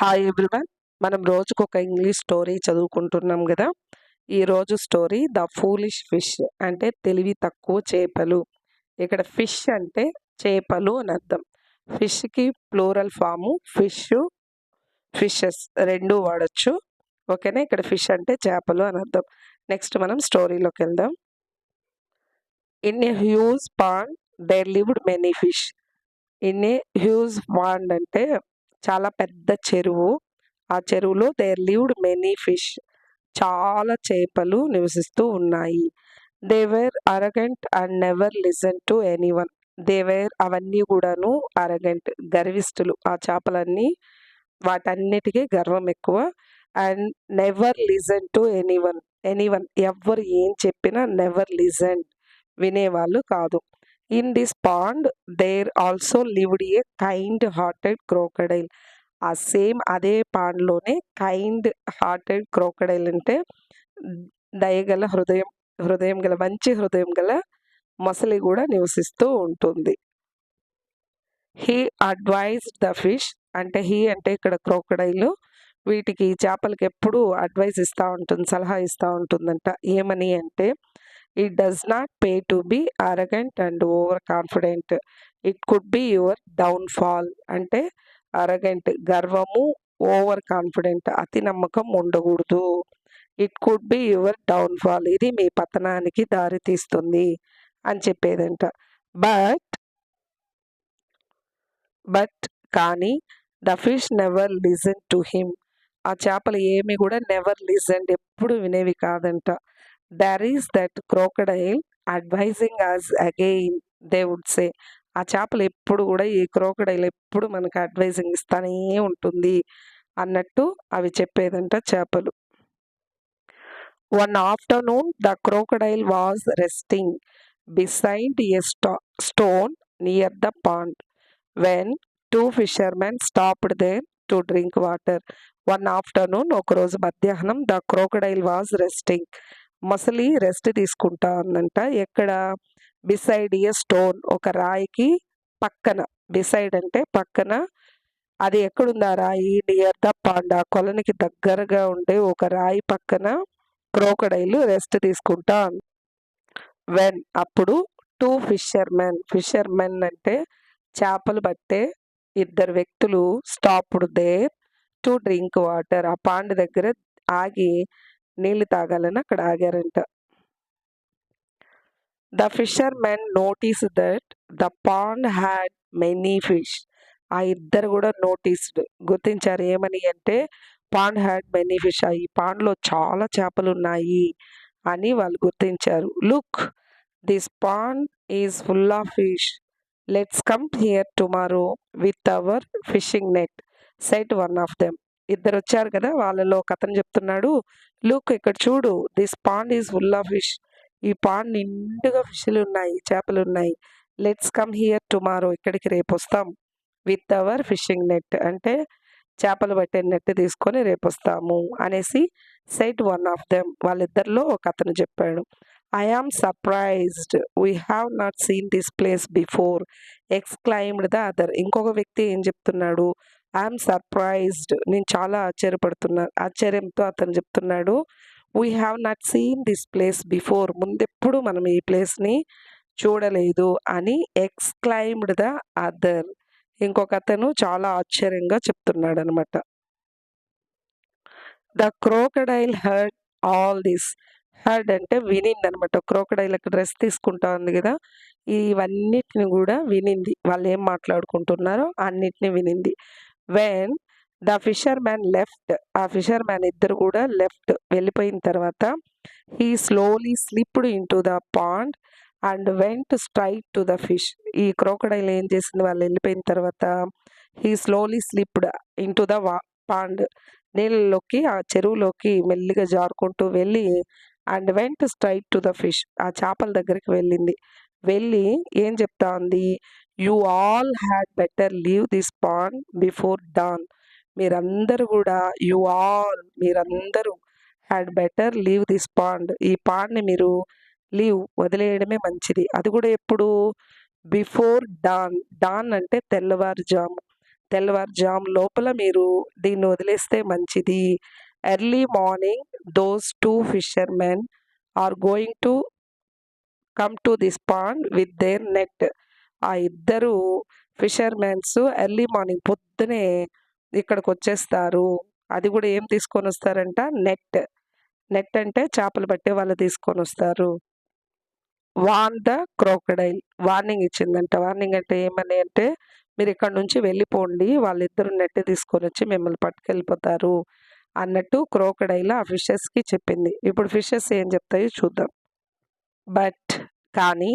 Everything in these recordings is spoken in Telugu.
Hi everyone. మనం రోజుకు ఒక ఇంగ్లీష్ స్టోరీ చదువుకుంటున్నాం కదా ఈరోజు స్టోరీ ద ఫూలిష్ ఫిష్ అంటే తెలివి తక్కువ చేపలు. ఇక్కడ ఫిష్ అంటే చేపలు అని అర్థం. ఫిష్కి ప్లూరల్ ఫాము ఫిష్ ఫిషెస్ రెండు వాడచ్చు. ఓకేనా? ఇక్కడ ఫిష్ అంటే చేపలు అని అర్థం. నెక్స్ట్ మనం స్టోరీలోకి వెళ్దాం. In a huge pond there lived many fish. In a huge pond అంటే చాలా పెద్ద చెరువు. ఆ చెరువులో దేర్ లివ్డ్ మెనీ ఫిష్ చాలా చేపలు నివసిస్తూ ఉన్నాయి. They were arrogant and never listen to anyone they were అవన్నీ కూడాను అరగెంట్ గర్విస్తులు ఆ చేపలన్నీ వాటన్నిటికీ గర్వం ఎక్కువ. And never listen to anyone anyone ఎవ్వరు ఏం చెప్పినా నెవర్ లిజన్ వినేవాళ్ళు కాదు. In this pond there also lived a kind hearted crocodile ఆ సేమ్ అదే పాండ్లోనే కైండ్ హార్టెడ్ క్రోకడైల్ అంటే దయగల హృదయం హృదయం గల మంచి హృదయం గల మొసలి కూడా నివసిస్తూ ఉంటుంది. హీ అడ్వైజ్డ్ ద ఫిష్ అంటే హీ అంటే ఇక్కడ క్రోకడైల్ వీటికి చేపలకి ఎప్పుడు అడ్వైస్ ఇస్తూ ఉంటుంది సలహా ఇస్తూ ఉంటుందంట. ఏమని అంటే it does not pay to be arrogant and over confident it could be your downfall అంటే అరగెంట్ గర్వము ఓవర్ కాన్ఫిడెంట్ అతి నమ్మకం ఉండకూడదు. It could be your downfall ఇది మీ పతనానికి దారి తీస్తుంది అని చెప్పేదంట. బట్ బట్ కానీ the fish never listen to him ఆ చేపలు ఏమి కూడా నెవర్ లిజన్ ఎప్పుడు వినేవి కాదంట. There is that crocodile advising us again they would say ఆ చేపలు ఎప్పుడు కూడా ఈ క్రోకడైల్ ఎప్పుడు మనకు అడ్వైజింగ్ ఇస్తానే ఉంటుంది అన్నట్టు అవి చెప్పేదంట చేపలు. One afternoon the crocodile was resting beside a stone near the pond when two fishermen stopped there to drink water one afternoon ఒకరోజు మధ్యాహ్నం ద క్రోకడైల్ వాజ్ రెస్టింగ్ మొసలి రెస్ట్ తీసుకుంటా ఉందంట ఎక్కడ? బిసైడ్ ఏ స్టోన్ ఒక రాయికి పక్కన. బిసైడ్ అంటే పక్కన. అది ఎక్కడుందా రాయి? నియర్ ద పాండ కొలనికి దగ్గరగా ఉండే ఒక రాయి పక్కన క్రోకడైల్ రెస్ట్ తీసుకుంటా వెన్ అప్పుడు టూ ఫిషర్మెన్ ఫిషర్మెన్ అంటే చేపలు పట్టే ఇద్దరు వ్యక్తులు stopped there to drink water ఆ పాండ్ దగ్గర ఆగి నీళ్ళు తాగాలని అక్కడ ఆగారంట. The fishermen notice that the pond had many fish ఆ ఇద్దరు కూడా నోటీస్డ్ గుర్తించారు ఏమని అంటే పాండ్ హ్యాడ్ మెనీ ఫిష్ ఈ పాండ్లో చాలా చేపలు ఉన్నాయి అని వాళ్ళు గుర్తించారు. Look this pond is full of fish let's come here tomorrow with our fishing net said one of them ఇద్దరు వచ్చారు కదా! వాళ్ళలో ఒక అతను చెప్తున్నాడు లుక్ ఇక్కడ చూడు this pond is full of fish. ఈ పాండ్ నిండుగా ఫిష్లు ఉన్నాయి చేపలు ఉన్నాయి. లెట్స్ కమ్ హియర్ టుమారో ఇక్కడికి రేపు వస్తాం విత్ అవర్ ఫిషింగ్ నెట్. అంటే చేపలు పట్టే నెట్ తీసుకొని రేపు వస్తాము అనేసి సెట్ వన్ ఆఫ్ దెమ్. వాళ్ళిద్దరిలో ఒక అతను చెప్పాడు I am surprised. We have not seen this place before. Exclaimed the other. ఇంకొక వ్యక్తి ఏం చెప్తున్నాడు ఐఎమ్ సర్ప్రైజ్డ్. నేను చాలా ఆశ్చర్యపడుతున్నా ఆశ్చర్యంతో అతను చెప్తున్నాడు we have not seen this place before ముందెప్పుడు మనం ఈ ప్లేస్ని చూడలేదు అని ఎక్స్క్లైమ్డ్ ద అదర్ ఇంకొక అతను చాలా ఆశ్చర్యంగా చెప్తున్నాడు అనమాట the crocodile heard all this heard అంటే వినింది అనమాట క్రోకడైల్ డ్రెస్ తీసుకుంటా ఉంది కదా? ఇవన్నిటిని కూడా వినింది. వాళ్ళు ఏం మాట్లాడుకుంటున్నారో అన్నిటిని వినింది. When the fisherman left ఆ ఫిషర్ మ్యాన్ ఇద్దరు కూడా లెఫ్ట్ వెళ్ళిపోయిన తర్వాత he slowly slipped into the pond and went straight to the fish ఈ క్రోకడైల్ ఏం చేసింది? వాళ్ళు వెళ్ళిపోయిన తర్వాత he slowly slipped into the వా పాండ్ నీళ్ళలోకి ఆ చెరువులోకి మెల్లిగా జారుకుంటూ వెళ్ళి and went straight to the fish ఆ చేపల దగ్గరికి వెళ్ళింది. వెళ్ళి ఏం చెప్తా ఉంది? You all had better leave this pond before dawn. మీరందరూ కూడా యు ఆల్ మీరందరూ had better leave this pond ఈ పాండ్ని మీరు లీవ్ వదిలేయడమే మంచిది. అది కూడా ఎప్పుడు? Before don. డాన్ అంటే తెల్లవారుజాము. తెల్లవారుజాము లోపల మీరు దీన్ని వదిలేస్తే మంచిది. Early morning those two fishermen are going to come to this pond with their net. ఆ ఇద్దరు ఫిషర్మెన్స్ ఎర్లీ మార్నింగ్ పొద్దునే ఇక్కడికి వచ్చేస్తారు అది కూడా ఏం తీసుకొని వస్తారంట నెట్. నెట్ అంటే చేపలు పట్టే వాళ్ళు తీసుకొని వస్తారు వాన్ ద క్రోకడైల్. వార్నింగ్ ఇచ్చిందంట. వార్నింగ్ అంటే ఏమని అంటే మీరు ఇక్కడ నుంచి వెళ్ళిపోండి. వాళ్ళిద్దరు నెట్ తీసుకొని వచ్చి మిమ్మల్ని పట్టుకెళ్ళిపోతారు అన్నట్టు క్రోకడైల్ ఆ ఫిషెస్కి చెప్పింది. ఇప్పుడు ఫిషెస్ ఏం చెప్తాయో చూద్దాం. బట్ కానీ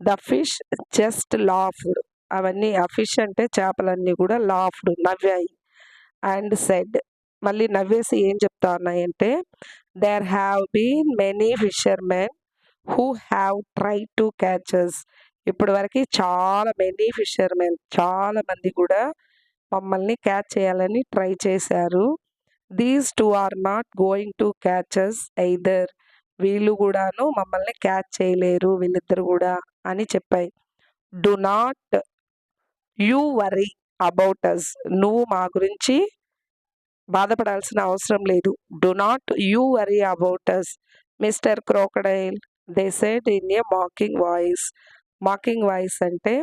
ద ఫిష్ జస్ట్ లాఫ్డ్ అవన్నీ ఆ ఫిష్ అంటే చేపలన్నీ కూడా లాఫ్డ్ నవ్వాయి. And said. మళ్ళీ నవ్వేసి ఏం చెప్తా ఉన్నాయంటే there have been many fishermen who have try to catches ఇప్పటి వరకు చాలా మెనీ ఫిషర్మెన్ చాలా మంది కూడా మమ్మల్ని క్యాచ్ చేయాలని ట్రై చేశారు. These two are not going to catches either వీళ్ళు కూడాను మమ్మల్ని క్యాచ్ చేయలేరు వీళ్ళిద్దరు కూడా అని చెప్పాయి. Do not you worry about us నువ్వు మా గురించి బాధపడాల్సిన అవసరం లేదు. Do not you worry about us mister crocodile they said in a mocking voice. Mocking voice అంటే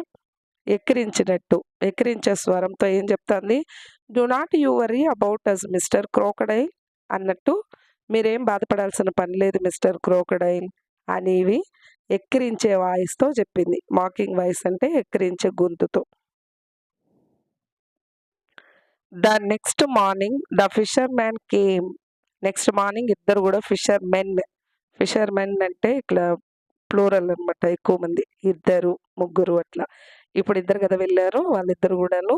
ఎక్కిరించినట్టు ఎక్కిరించే స్వరంతో ఏం చెప్తుంది? Do not you worry about us mister crocodile అన్నట్టు మీరేం బాధపడాల్సిన పని లేదు మిస్టర్ క్రోకడైల్ అనేవి ఎక్కిరించే వాయిస్తో చెప్పింది. మాకింగ్ వాయిస్ అంటే ఎక్కిరించే గొంతుతో. The next morning the fisherman came. Next morning ఇద్దరు కూడా ఫిషర్ మెన్ ఫిషర్ మెన్ అంటే ఇట్లా ప్లూరల్ అనమాట ఎక్కువ మంది. ఇద్దరు ముగ్గురు అట్లా. ఇప్పుడు ఇద్దరు కదా వెళ్ళారు వాళ్ళిద్దరు కూడాను.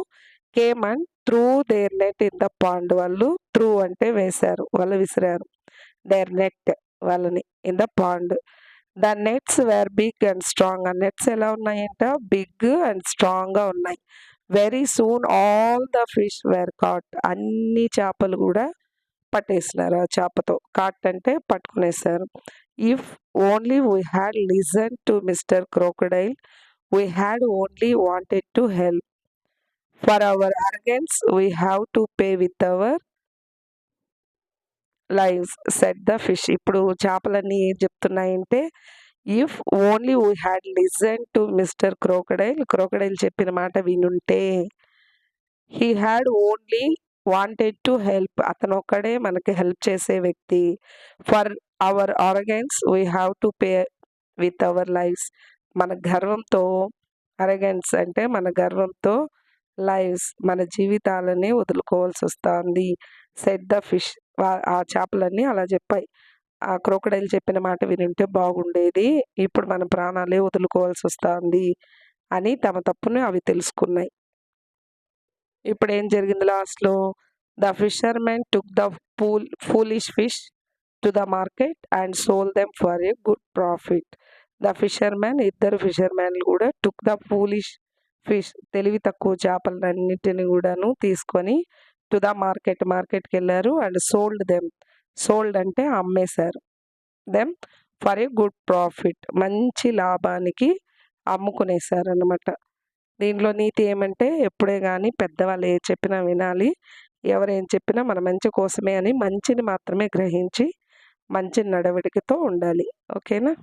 Came and threw their net in the pond వాళ్ళు త్రూ అంటే వేశారు వాళ్ళు విసిరారు. దేర్ నెట్ వాళ్ళని in the pond. The nets were big and strong. ఆ నెట్స్ ఎలా ఉన్నాయంట? బిగ్ అండ్ స్ట్రాంగ్గా ఉన్నాయి. Very soon all the fish were caught. అన్ని చేపలు కూడా పట్టేసినారు ఆ చేపతో. కాట్ అంటే పట్టుకునేసారు if only we had listen to mister crocodile We had only wanted to help for our arrogance, we have to pay with our lives said the fish ఇప్పుడు చేపలన్నీ ఏం చెప్తున్నాయంటే if only we had listen to mister crocodile crocodile చెప్పిన మాట వినుంటే he had only wanted to help అతను ఒక్కడే మనకి హెల్ప్ చేసే వ్యక్తి. For our arrogance we have to pay with our lifes మన గర్వంతో అరగెన్స్ అంటే మన గర్వంతో లైవ్స్ మన జీవితాలని వదులుకోవాల్సి వస్తుంది. సెట్ ద ఫిష్ ఆ చేపలన్నీ అలా చెప్పాయి. ఆ క్రోకడైల్ చెప్పిన మాట వినుంటే బాగుండేది. ఇప్పుడు మన ప్రాణాలే వదులుకోవాల్సి వస్తుంది అని తమ తప్పుని అవి తెలుసుకున్నాయి. ఇప్పుడు ఏం జరిగింది లాస్ట్లో? The fishermen took the pool foolish fish to the market and sold them for a good profit the fishermen ఇద్దరు ఫిషర్మెన్లు కూడా టుక్ ద పూలిష్ ఫిష్ తెలివి తక్కువ చేపలన్నింటిని కూడాను తీసుకొని టు ద మార్కెట్ మార్కెట్కి వెళ్ళారు అండ్ సోల్డ్ దెమ్. సోల్డ్ అంటే అమ్మేశారు. Them for a good profit మంచి లాభానికి అమ్ముకునేశారు అనమాట దీంట్లో నీతి ఏమంటే ఎప్పుడే కానీ పెద్దవాళ్ళు ఏ చెప్పినా వినాలి ఎవరేం చెప్పినా మన మంచి కోసమే అని మంచిని మాత్రమే గ్రహించి మంచి నడవడికతో ఉండాలి. ఓకేనా?